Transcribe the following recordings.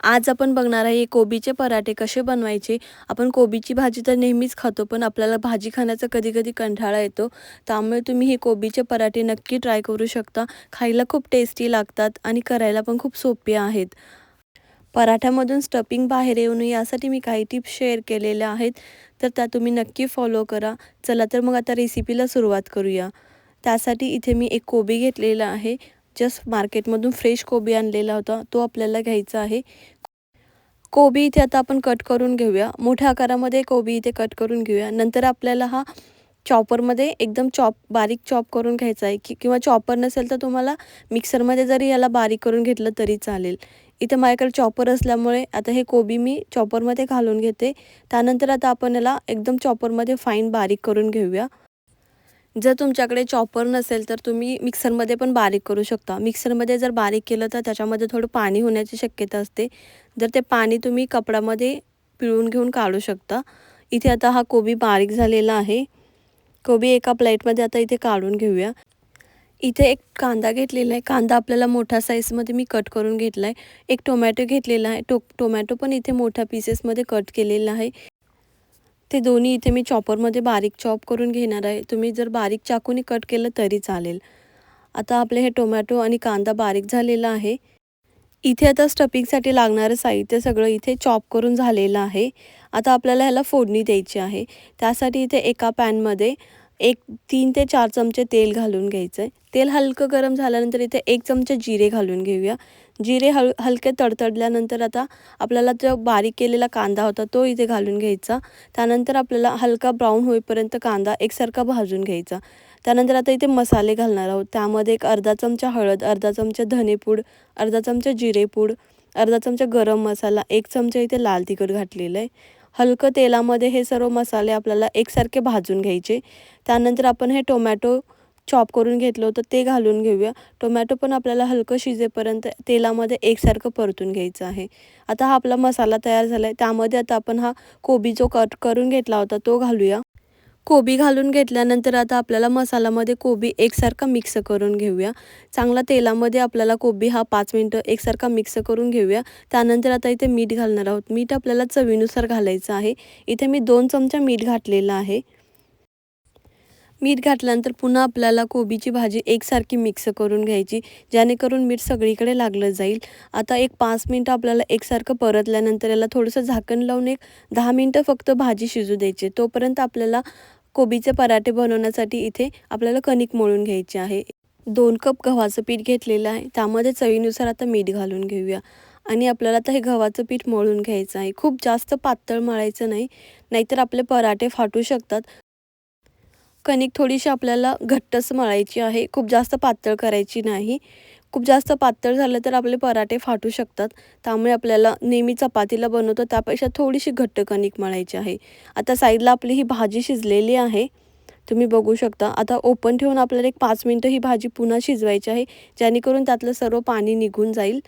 आज आपण बघणार आहे कोबीचे पराठे कसे बनवायचे. आपण कोबीची भाजी तर नेहमीच खातो पण आपल्याला भाजी खाण्याचा कधी कधी कंटाळा येतो. त्यामुळे तुम्ही हे कोबीचे पराठे नक्की ट्राय करू शकता. खायला खूप टेस्टी लागतात आणि करायला पण खूप सोपे आहेत. पराठ्यामधून स्टपिंग बाहेर येऊ नये यासाठी मी काही टिप्स शेअर केलेल्या आहेत. तर त्या तुम्ही नक्की फॉलो करा. चला तर मग आता रेसिपीला सुरुवात करूया. त्यासाठी इथे मी एक कोबी घेतलेला आहे. जस्ट मार्केटमधून फ्रेश कोबी आणलेला होता. तो आपल्याला घ्यायचा आहे. कोबी इथे आता आपण कट करून घेऊया. मोठ्या आकारामध्ये कोबी इथे कट करून घेऊया. नंतर आपल्याला हा चॉपरमध्ये एकदम चॉप बारीक चॉप करून घ्यायचा आहे. की किंवा चॉपर नसेल तर तुम्हाला मिक्सरमध्ये जरी याला बारीक करून घेतलं तरी चालेल. इथे माझ्याकडे चॉपर असल्यामुळे आता हे कोबी मी चॉपरमध्ये घालून घेते. त्यानंतर आता आपण याला एकदम चॉपरमध्ये फाईन बारीक करून घेऊया. जर तुमच्याकडे चॉपर नसेल तर तुम्ही मिक्सरमध्ये पण बारीक करू शकता. मिक्सरमध्ये जर बारीक केलं तर त्याच्यामध्ये थोडं पाणी होण्याची शक्यता असते. जर ते पाणी तुम्ही कपड्यामध्ये पिळून घेऊन काढू शकता. इथे आता हा कोबी बारीक झालेला आहे. कोबी एका प्लेटमध्ये आता इथे काढून घेऊया. इथे एक कांदा घेतलेला आहे. कांदा आपल्याला मोठ्या साईजमध्ये मी कट करून घेतला आहे एक टोमॅटो घेतलेला आहे. टो टोमॅटो पण इथे मोठ्या पीसेसमध्ये कट केलेला आहे. ते दोन्ही इथे मी चॉपरमध्ये बारीक चॉप करून घेणार आहे. तुम्ही जर बारीक चाकूने कट केलं तरी चालेल. आता आपले हे टोमॅटो आणि कांदा बारीक झालेला आहे. इथे आता स्टपिंगसाठी लागणारं साहित्य सगळं इथे चॉप करून झालेलं आहे. आता आपल्याला ह्याला फोडणी द्यायची आहे. त्यासाठी इथे एका पॅनमध्ये एक तीन ते चार चमचे तेल घालून घ्यायचं आहे तेल हलकं गरम झाल्यानंतर इथे एक चमचे जिरे घालून घेऊया. जिरे हल हलके तडतडल्यानंतर आता आपल्याला जो बारीक केलेला कांदा होता तो इथे घालून घ्यायचा. त्यानंतर आपल्याला हलका ब्राऊन होईपर्यंत कांदा एकसारखा भाजून घ्यायचा. त्यानंतर आता इथे मसाले घालणार आहोत. त्यामध्ये एक अर्धा चमचा हळद अर्धा चमचा धनेपूड अर्धा चमचा जिरेपूड अर्धा चमचा गरम मसाला एक चमचा इथे लाल तिखट घातलेलं आहे. हलकं तेलामध्ये हे सर्व मसाले आपल्याला एकसारखे भाजून घ्यायचे. त्यानंतर आपण हे टोमॅटो चॉप करून घेतलं होतं ते घालून घेऊया. टोमॅटो पण आपल्याला हलकं शिजेपर्यंत तेलामध्ये एकसारखं परतून घ्यायचं आहे. आता हा आपला मसाला तयार झाला आहे त्यामध्ये आता आपण हा कोबी जो कट करून घेतला होता तो घालूया. कोबी घालून घेतल्यानंतर आता आपल्याला मसाल्यामध्ये कोबी एकसारखा मिक्स करून घेऊया. चांगला तेलामध्ये आपल्याला कोबी हा पाच मिनटं एकसारखा मिक्स करून घेऊया. त्यानंतर आता इथे मीठ घालणार आहोत. मीठ आपल्याला चवीनुसार घालायचं आहे. इथे मी दोन चमचा मीठ घातलेलं आहे. मीठ घातल्यानंतर पुन्हा आपल्याला कोबीची भाजी एकसारखी मिक्स करून घ्यायची जेणेकरून मीठ सगळीकडे लागलं जाईल. आता एक पाच मिनटं आपल्याला एकसारखं परतल्यानंतर याला थोडंसं झाकण लावून एक दहा मिनटं फक्त भाजी शिजू द्यायची. तोपर्यंत आपल्याला कोबीचे पराठे बनवण्यासाठी इथे आपल्याला कणिक मळून घ्यायची आहे. दोन कप गव्हाचं पीठ घेतलेलं आहे. त्यामध्ये चवीनुसार आता मीठ घालून घेऊया. आणि आपल्याला आता हे गव्हाचं पीठ मळून घ्यायचं आहे. खूप जास्त पातळ मळायचं नाही नाहीतर आपले पराठे फाटू शकतात. कणिक थोडीशी आपल्याला घट्टच मळायची आहे. खूप जास्त पातळ करायची नाही. खूप जास्त पातळ झालं तर आपले पराठे फाटू शकतात. त्यामुळे आपल्याला नेहमी चपातीला बनवतो. त्यापेक्षा थोडीशी घट्ट कणिक मळायची आहे. आता साईडला आपली ही भाजी शिजलेली आहे. तुम्ही बघू शकता. आता ओपन ठेवून आपल्याला एक पाच मिनटं ही भाजी पुन्हा शिजवायची आहे. जेणेकरून त्यातलं सर्व पाणी निघून जाईल.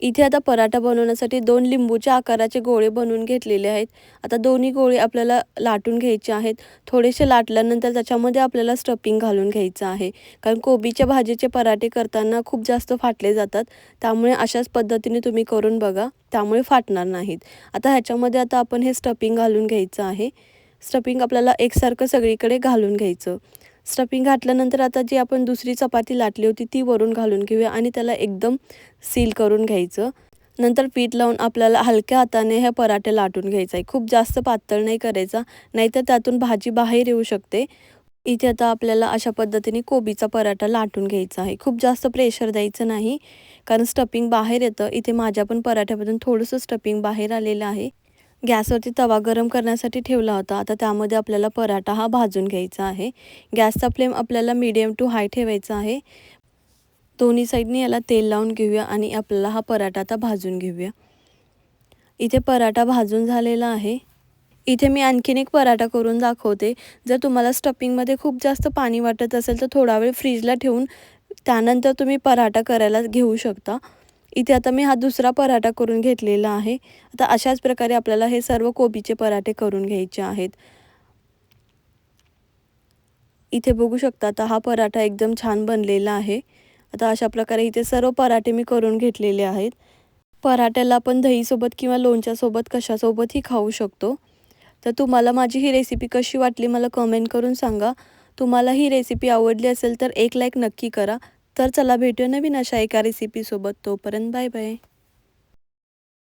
इथे आता पराठा बनवण्यासाठी दोन लिंबूच्या आकाराचे गोळे बनवून घेतलेले आहेत. आता दोन्ही गोळे आपल्याला लाटून घ्यायचे आहेत. थोडेसे लाटल्यानंतर त्याच्यामध्ये आपल्याला स्टफिंग घालून घ्यायचं आहे. कारण कोबीच्या भाजीचे पराठे करताना खूप जास्त फाटले जातात. त्यामुळे अशाच पद्धतीने तुम्ही करून बघा. त्यामुळे फाटणार नाहीत. आता ह्याच्यामध्ये आता आपण हे स्टफिंग घालून घ्यायचं आहे. स्टफिंग आपल्याला एकसारखं सगळीकडे घालून घ्यायचं. स्टफिंग घातल्यानंतर आता जी आपण दुसरी चपाती लाटली होती ती वरून घालून घेऊया आणि त्याला एकदम सील करून घ्यायचं. नंतर पीठ लावून आपल्याला हलक्या हाताने हे पराठे लाटून घ्यायचं आहे खूप जास्त पातळ नाही करायचा नाहीतर त्यातून भाजी बाहेर येऊ शकते. इथे आता आपल्याला अशा पद्धतीने कोबीचा पराठा लाटून घ्यायचा आहे. खूप जास्त प्रेशर द्यायचं नाही कारण स्टफिंग बाहेर येतं. इथे माझ्या पण पराठ्यामधून थोडंसं स्टपिंग बाहेर आलेलं आहे. गॅसवरती तवा गरम करण्यासाठी ठेवला होता. आता त्यामध्ये आपल्याला पराठा हा भाजून घ्यायचा आहे. गॅसचा फ्लेम आपल्याला मीडियम टू हाय ठेवायचा आहे. दोन्ही साईडने याला तेल लावून घेऊया आणि आपल्याला हा पराठा आता भाजून घेऊया. इथे पराठा भाजून झालेला आहे. इथे मी आणखीन एक पराठा करून दाखवते. जर तुम्हाला स्टफिंगमध्ये खूप जास्त पाणी वाटत असेल तर थोडा वेळ फ्रीजला ठेवून त्यानंतर तुम्ही पराठा करायला घेऊ शकता. इथे आता मी हा दुसरा पराठा करून घेतलेला आहे. आता अशाच प्रकारे आपल्याला हे सर्व कोबीचे पराठे करून घ्यायचे आहेत. इथे बघू शकता आता हा पराठा एकदम छान बनलेला आहे. आता अशा प्रकारे इथे सर्व पराठे मी करून घेतलेले आहेत. पराठ्याला आपण दहीसोबत किंवा लोणच्यासोबत कशासोबतही खाऊ शकतो. तर तुम्हाला माझी ही रेसिपी कशी वाटली मला कमेंट करून सांगा. तुम्हाला ही रेसिपी आवडली असेल तर एक लाईक नक्की करा. तर चला भेटूया नवीन अशा एका रेसिपीसोबत तोपर्यंत बाय बाय